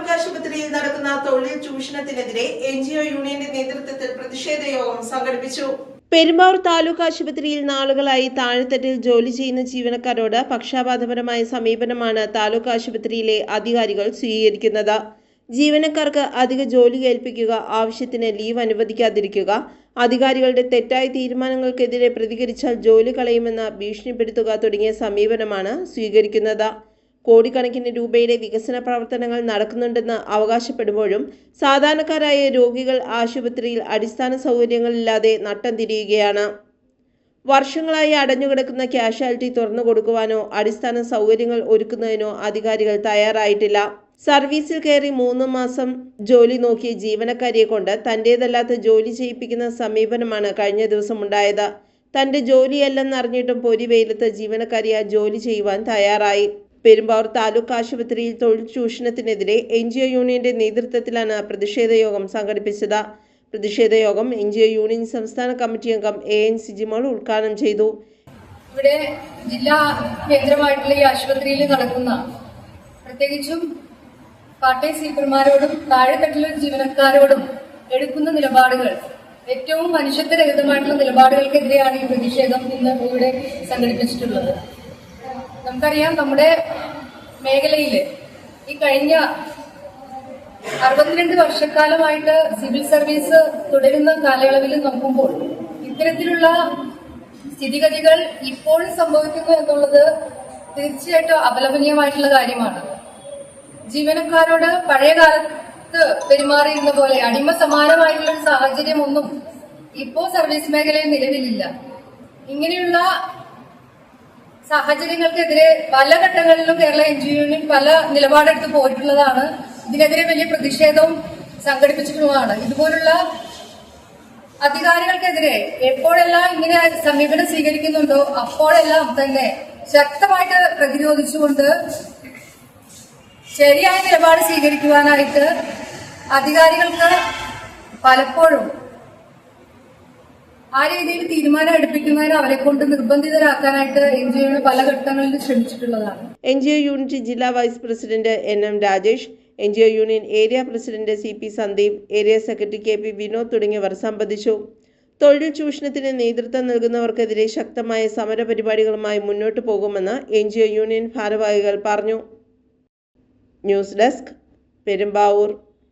താലൂക്ക് ആശുപത്രിയിൽ നടക്കുന്ന തൊഴിൽ ചൂഷണത്തിനെതിരെ എൻ ജി ഒ യൂണിയന്റെ നേതൃത്വത്തിൽ പ്രതിഷേധ യോഗം സംഘടിപ്പിച്ചു. പെരുമ്പാവൂർ താലൂക്ക് ആശുപത്രിയിൽ നാളുകളായി താഴെത്തട്ടിൽ ജോലി ചെയ്യുന്ന ജീവനക്കാരോട് പക്ഷാപാതപരമായ സമീപനമാണ് താലൂക്ക് ആശുപത്രിയിലെ അധികാരികൾ സ്വീകരിക്കുന്നത്. ജീവനക്കാർക്ക് അധിക ജോലി ഏൽപ്പിക്കുക ആവശ്യത്തിന് ലീവ് അനുവദിക്കാതിരിക്കുക അധികാരികളുടെ തെറ്റായ തീരുമാനങ്ങൾക്കെതിരെ പ്രതികരിച്ചാൽ ജോലി കളയുമെന്ന് ഭീഷണിപ്പെടുത്തുക തുടങ്ങിയ സമീപനമാണ് സ്വീകരിക്കുന്നത്. കോടിക്കണക്കിന് രൂപയുടെ വികസന പ്രവർത്തനങ്ങൾ നടക്കുന്നുണ്ടെന്ന് അവകാശപ്പെടുമ്പോഴും സാധാരണക്കാരായ രോഗികൾ ആശുപത്രിയിൽ അടിസ്ഥാന സൗകര്യങ്ങളില്ലാതെ നട്ടം തിരിയുകയാണ് വർഷങ്ങളായി അടഞ്ഞുകിടക്കുന്ന ക്യാഷ്വാലിറ്റി തുറന്നു കൊടുക്കുവാനോ അടിസ്ഥാന സൗകര്യങ്ങൾ ഒരുക്കുന്നതിനോ അധികാരികൾ തയ്യാറായിട്ടില്ല. സർവീസിൽ കയറി മൂന്ന് മാസം ജോലി നോക്കിയ ജീവനക്കാരിയെ കൊണ്ട് തന്റേതല്ലാത്ത ജോലി ചെയ്യിപ്പിക്കുന്ന സമീപനമാണ് കഴിഞ്ഞ ദിവസം ഉണ്ടായത് തന്റെ ജോലിയല്ലെന്നറിഞ്ഞിട്ടും പൊരി വെയിലത്ത് ജീവനക്കാരി ആ ജോലി ചെയ്യുവാൻ തയ്യാറായി. പെരുമ്പാവൂർ താലൂക്ക് ആശുപത്രിയിൽ തൊഴിൽ ചൂഷണത്തിനെതിരെ എൻ ജി ഒ യൂണിയന്റെ നേതൃത്വത്തിലാണ് പ്രതിഷേധ യോഗം സംഘടിപ്പിച്ചത്. പ്രതിഷേധ യോഗം എൻ ജി ഒ യൂണിയൻ സംസ്ഥാന കമ്മിറ്റി അംഗം എ എൻ സിജിമോൾ ഉദ്ഘാടനം ചെയ്തു. ഇവിടെ ജില്ലാ കേന്ദ്രമായിട്ടുള്ള ഈ ആശുപത്രിയിൽ നടക്കുന്ന പ്രത്യേകിച്ചും പാർട്ടി സീപ്പർമാരോടും താഴെത്തട്ടിലെ ജീവനക്കാരോടും എടുക്കുന്ന നിലപാടുകൾ ഏറ്റവും മനുഷ്യത്വരഹിതമായിട്ടുള്ള നിലപാടുകൾക്കെതിരെയാണ് ഈ പ്രതിഷേധം ഇന്ന് ഇവിടെ സംഘടിപ്പിച്ചിട്ടുള്ളത്. നമുക്കറിയാം നമ്മുടെ മേഖലയിൽ ഈ കഴിഞ്ഞ അറുപത്തിരണ്ട് വർഷക്കാലമായിട്ട് സിവിൽ സർവീസ് തുടരുന്ന കാലയളവിൽ നോക്കുമ്പോൾ ഇത്തരത്തിലുള്ള സ്ഥിതിഗതികൾ ഇപ്പോഴും സംഭവിക്കുന്നു എന്നുള്ളത് തീർച്ചയായിട്ടും അപലപനീയമായിട്ടുള്ള കാര്യമാണ്. ജീവനക്കാരോട് പഴയ കാലത്ത് പെരുമാറിയിരുന്ന പോലെ അടിമ സമാനമായിട്ടുള്ള സാഹചര്യമൊന്നും ഇപ്പോ സർവീസ് മേഖലയിൽ നിലവിലില്ല. ഇങ്ങനെയുള്ള സാഹചര്യങ്ങൾക്കെതിരെ പല ഘട്ടങ്ങളിലും കേരള എൻ ജി യൂണിയൻ പല നിലപാടെടുത്ത് പോയിട്ടുള്ളതാണ്. ഇതിനെതിരെ വലിയ പ്രതിഷേധവും സംഘടിപ്പിച്ചിട്ടുള്ളതാണ് ഇതുപോലുള്ള അധികാരികൾക്കെതിരെ എപ്പോഴെല്ലാം ഇങ്ങനെ സമീപനം സ്വീകരിക്കുന്നുണ്ടോ അപ്പോഴെല്ലാം തന്നെ ശക്തമായിട്ട് പ്രതിരോധിച്ചുകൊണ്ട് ശരിയായ നിലപാട് സ്വീകരിക്കുവാനായിട്ട് അധികാരികൾക്ക് പലപ്പോഴും ആ രീതിയിൽ തീരുമാനം എടുപ്പിക്കുന്നതിന് അവരെ കൊണ്ട് നിർബന്ധിതരാക്കാനായിട്ട് എൻ ജി ഒ പല ഘട്ടങ്ങളിൽ ശ്രമിച്ചിട്ടുള്ളതാണ്. എൻ ജി ഒ യൂണിറ്റ് ജില്ലാ vice president N M Rajesh N G O union area president C P Sandeep area secretary K P Vinod തുടങ്ങിയവർ സംബന്ധിച്ചു. തൊഴിൽ ചൂഷണത്തിന് നേതൃത്വം നൽകുന്നവർക്കെതിരെ ശക്തമായ സമരപരിപാടികളുമായി മുന്നോട്ടു പോകുമെന്ന് എൻ ജി ഒ യൂണിയൻ ഭാരവാഹികൾ പറഞ്ഞു. News desk Perumbavoor.